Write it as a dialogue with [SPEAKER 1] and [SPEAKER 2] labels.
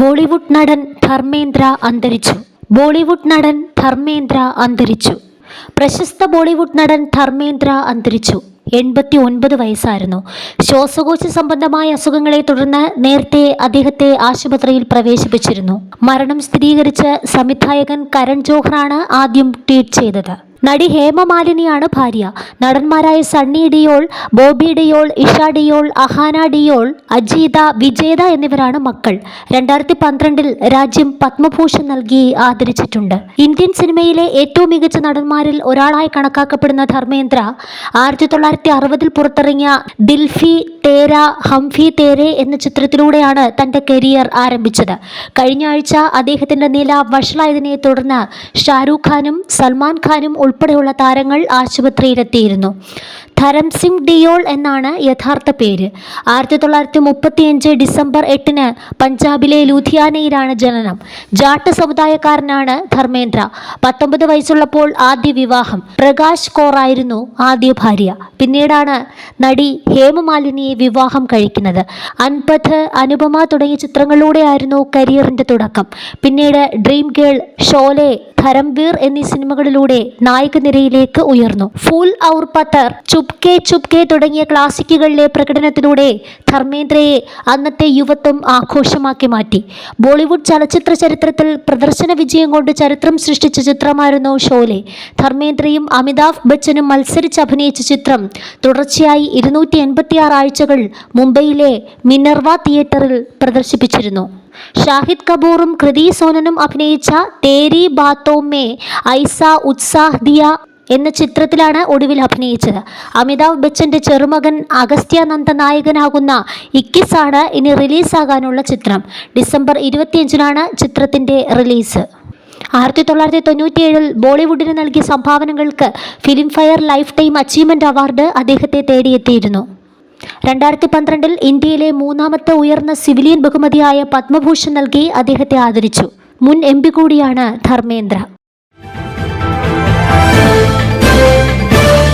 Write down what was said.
[SPEAKER 1] ബോളിവുഡ് നടൻ ധർമ്മേന്ദ്ര അന്തരിച്ചു. ബോളിവുഡ് നടൻ ധർമ്മേന്ദ്ര അന്തരിച്ചു. പ്രശസ്ത ബോളിവുഡ് നടൻ ധർമ്മേന്ദ്ര അന്തരിച്ചു. എൺപത്തി ഒൻപത് വയസ്സായിരുന്നു. ശ്വാസകോശ സംബന്ധമായ അസുഖങ്ങളെ തുടർന്ന് നേരത്തെ അദ്ദേഹത്തെ ആശുപത്രിയിൽ പ്രവേശിപ്പിച്ചിരുന്നു. മരണം സ്ഥിരീകരിച്ച സംവിധായകൻ കരൺ ജോഹറാണ് ആദ്യം ട്വീറ്റ് ചെയ്തത്. നടി ഹേമമാലിനിയാണ് ഭാര്യ. നടന്മാരായ സണ്ണി ഡിയോൾ ബോബി ഡിയോൾ ഇഷ ഡിയോൾ അഹാന ഡിയോൾ അജീത വിജേത എന്നിവരാണ് മക്കൾ. രണ്ടായിരത്തി പന്ത്രണ്ടിൽ രാജ്യം പത്മഭൂഷൺ നൽകി ആദരിച്ചിട്ടുണ്ട്. ഇന്ത്യൻ സിനിമയിലെ ഏറ്റവും മികച്ച നടന്മാരിൽ ഒരാളായി കണക്കാക്കപ്പെടുന്ന ധർമ്മേന്ദ്ര ആയിരത്തി തൊള്ളായിരത്തി അറുപതിൽ പുറത്തിറങ്ങിയ ദിൽഫി തേര ഹംഫി തേരെ എന്ന ചിത്രത്തിലൂടെയാണ് തന്റെ കരിയർ ആരംഭിച്ചത്. കഴിഞ്ഞ ആഴ്ച അദ്ദേഹത്തിന്റെ നില വഷളായതിനെ തുടർന്ന് ഷാരൂഖ് ഖാനും സൽമാൻ ഖാനും ഉൾപ്പെടെയുള്ള താരങ്ങൾ ആശുപത്രിയിലെത്തിയിരുന്നു. ധരം സിംഗ് ഡിയോൾ എന്നാണ് യഥാർത്ഥ പേര്. ആയിരത്തി തൊള്ളായിരത്തി മുപ്പത്തിയഞ്ച് ഡിസംബർ എട്ടിന് പഞ്ചാബിലെ ലുധിയാനയിലാണ് ജനനം. ജാട്ട് സമുദായക്കാരനാണ് ധർമ്മേന്ദ്ര. പത്തൊമ്പത് വയസ്സുള്ളപ്പോൾ ആദ്യ വിവാഹം. പ്രകാശ് കോറായിരുന്നു ആദ്യ ഭാര്യ. പിന്നീടാണ് നടി ഹേമമാലിനിയെ വിവാഹം കഴിക്കുന്നത്. അൻപത് അനുപമ തുടങ്ങിയ ചിത്രങ്ങളിലൂടെയായിരുന്നു കരിയറിന്റെ തുടക്കം. പിന്നീട് ഡ്രീം ഗേൾ ഷോലെ ധരംവീർ എന്നീ സിനിമകളിലൂടെ നായക നിരയിലേക്ക് ഉയർന്നു. ഫൂൽ ഔർ പത്തർ ചുപ്കെ ചുപ്കെ തുടങ്ങിയ ക്ലാസിക്കുകളിലെ പ്രകടനത്തിലൂടെ ധർമ്മേന്ദ്രയെ അന്നത്തെ യുവത്വം ആഘോഷമാക്കി മാറ്റി. ബോളിവുഡ് ചലച്ചിത്ര ചരിത്രത്തിൽ പ്രദർശന വിജയം കൊണ്ട് ചരിത്രം സൃഷ്ടിച്ച ചിത്രമായിരുന്നു ഷോലെ. ധർമ്മേന്ദ്രയും അമിതാഭ് ബച്ചനും മത്സരിച്ച് അഭിനയിച്ച ചിത്രം തുടർച്ചയായി ഇരുന്നൂറ്റി എൺപത്തിയാറ് ആഴ്ചകൾ മുംബൈയിലെ മിനർവ തിയേറ്ററിൽ പ്രദർശിപ്പിച്ചിരുന്നു. ഷാഹിദ് കപൂറും കൃതി സോനനും അഭിനയിച്ച തേരി ബാത്തോ മേ ഐസ ഉത്സാഹ് ദിയ എന്ന ചിത്രത്തിലാണ് ഒടുവിൽ അഭിനയിച്ചത്. അമിതാഭ് ബച്ചന്റെ ചെറുമകൻ അഗസ്ത്യ നന്ദ നായകനാകുന്ന ഇക്കിസാണ് ഇനി റിലീസാകാനുള്ള ചിത്രം. ഡിസംബർ ഇരുപത്തിയഞ്ചിനാണ് ചിത്രത്തിന്റെ റിലീസ്. ആയിരത്തി തൊള്ളായിരത്തി തൊണ്ണൂറ്റിയേഴിൽ ബോളിവുഡിന് നൽകിയ സംഭാവനകൾക്ക് Filmfare lifetime achievement award അദ്ദേഹത്തെ തേടിയെത്തിയിരുന്നു. രണ്ടായിരത്തി പന്ത്രണ്ടിൽ ഇന്ത്യയിലെ മൂന്നാമത്തെ ഉയർന്ന സിവിലിയൻ ബഹുമതിയായ പത്മഭൂഷൺ നൽകി അദ്ദേഹത്തെ ആദരിച്ചു. മുൻ എം കൂടിയാണ് ധർമ്മേന്ദ്ര.